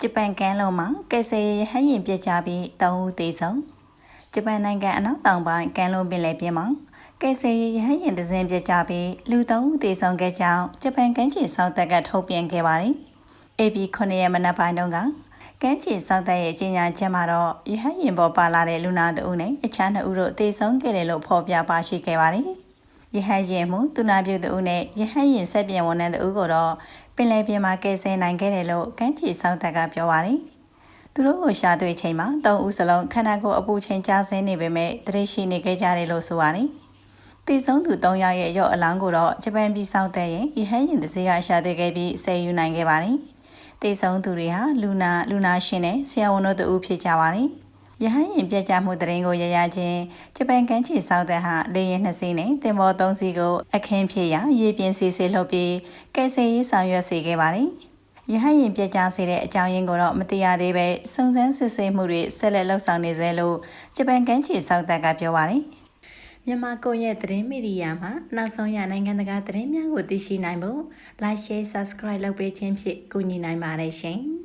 ဂျပန်ကမ်းလွန်မှာကယ်ဆယ်ရေးဟန်ရင်ပြစ်ကြပြီး၃ဦးသေဆုံးဂျပန်နိုင်ငံအနောက်တောင်ပိုင်းကမ်းလွန်ပင်လယ်ပြင်မှာကယ်ဆယ်ရေးဟန်ရင်တစ်စင်းပြစ်ကြပြီးလူ၃ဦးသေဆုံးခဲ့ကြောင်းဂျပန်ကမ်းခြေစောင့်တပ်ကထုတ်ပြန်ခဲ့ပါတယ်။ AB 9ရက်မနက်ပိုင်းတုန်းကကမ်းခြေစောင့်တပ်ရဲ့ကြီးညာချက်မှာတော့ရဟန်းရင်ပေါ်ပါလာတဲ့လူနာတဦးနဲ့အခြားနှစ်ဦးတို့သေဆုံးခဲ့တယ်လို့ဖော်ပြပါရှိခဲ့ပါတယ်။ ရဟန်းရင်မှုသူနာပြုတဦးနဲ့ရဟန်းရင်ဆက်ပြန်ဝန်ထမ်းတဦးကိုတော့ပင်လယ်ပြင်မှာကယ်ဆယ်နိုင်ခဲ့တယ်လို့ကမ်းခြေစောင့်တပ်ကပြောပါတယ်။သူတို့ကိုရှာတွေ့ချိန်မှာ၃ဦးစလုံးခန္ဓာကိုယ်အပူချိန်ကျဆင်းနေပေမဲ့တရိရှိနေခဲ့ကြတယ်လို့ဆိုပါတယ်။တည်ဆုံးသူ၃ယောက်ရဲ့ရော့အလောင်းကိုတော့ဂျပန်ပြည်ဆောင်တဲ့ရဲ့ရဟန်းရင်တစည်းကရှာတွေ့ခဲ့ပြီးဆယ်ယူနိုင်ခဲ့ပါတယ်။တည်ဆုံးသူတွေဟာလူနာလူနာရှင်နဲ့ဆရာဝန်တို့တူဖြစ်ကြပါတယ်။ ရဟန်းရင်ပြကြမှုတရင်ကိုရရချင်းဂျပန်ကမ်းခြေစောက်တဲ့ဟာလေရင်နှစ်စီးနဲ့တင်မောသုံးစီးကိုအခင်းဖြစ်ရာရေပြင်စီစီလှုပ်ပြီးကယ်ဆယ်ရေးဆောင်ရွက်စေခဲ့ပါတယ်။ရဟန်းရင်ပြကြစေတဲ့အကြောင်းရင်းကိုတော့မသိရသေးပဲစုံစမ်းစစ်ဆေးမှုတွေဆက်လက်လှုပ်ဆောင်နေစေလို့ဂျပန်ကမ်းခြေစောက်တဲ့ကပြောပါတယ်။မြန်မာကွန်ရက်သတင်းမီဒီယာမှာနောက်ဆုံးရနိုင်ငံတကာသတင်းများကိုသိရှိနိုင်ဖို့ Like Share Subscribe လုပ်ပေးခြင်းဖြင့်ကူညီနိုင်ပါတယ်ရှင်။